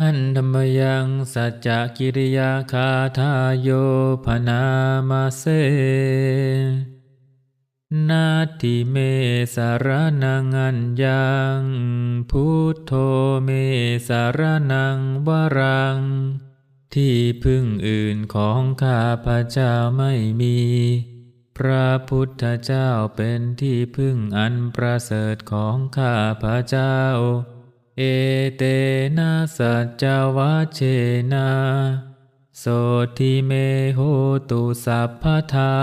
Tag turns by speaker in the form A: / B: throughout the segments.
A: หันธรรมยังสัจจกิริยาคาทาโยพนามาเสนาทิเมสารนังอัญญังพุทโธเมสารนังวรัง ที่พึ่งอื่นของข้าพระเจ้าไม่มี พระพุทธเจ้าเป็นที่พึ่งอันประเสริฐของข้าพระเจ้า เอเตนะสัจจวัเชนะโสทิเมโหตุสัพพทา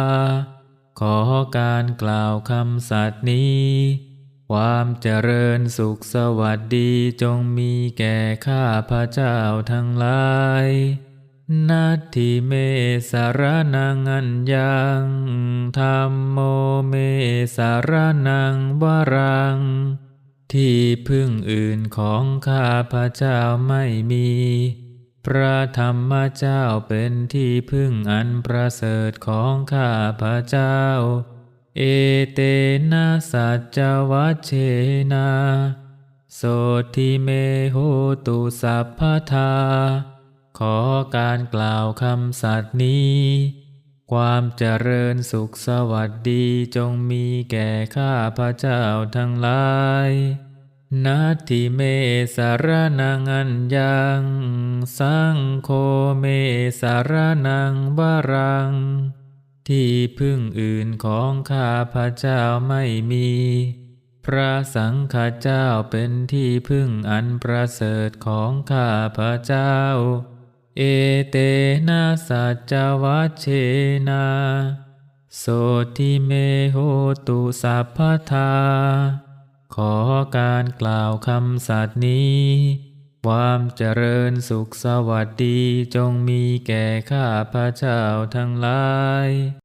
A: ขอการกล่าวคำสัตย์นี้ ความเจริญสุขสวัสดีจงมีแก่ข้าพระเจ้าทั้งหลายนัตถิเมสารนังอัญญังธรรมโมเมสารนังวรัง ที่พึ่งอื่นของข้าพระเจ้าไม่มี พระธรรมเจ้าเป็นที่พึ่งอันประเสริฐของข้าพระเจ้า เอเตนะสัจวัชเชนาโสทิเมโหตุสัพพทา ขอการกล่าวคำสัตย์นี้ ความเจริญสุขสวัสดีจงมีแก่ข้าพระเจ้าทั้งหลายนาทิเมสารนังอัญญัง สังโฆเมสารนังวรัง ที่พึ่งอื่นของข้าพระเจ้าไม่มี พระสังฆเจ้าเป็นที่พึ่งอันประเสริฐของข้าพระเจ้า เอเตนะสัจจวัชเชนะโสทิเมโหตุสัพพทา ขอการกล่าวคำสัตย์นี้ ความเจริญสุขสวัสดีจงมีแก่ข้าพระเจ้าทั้งหลาย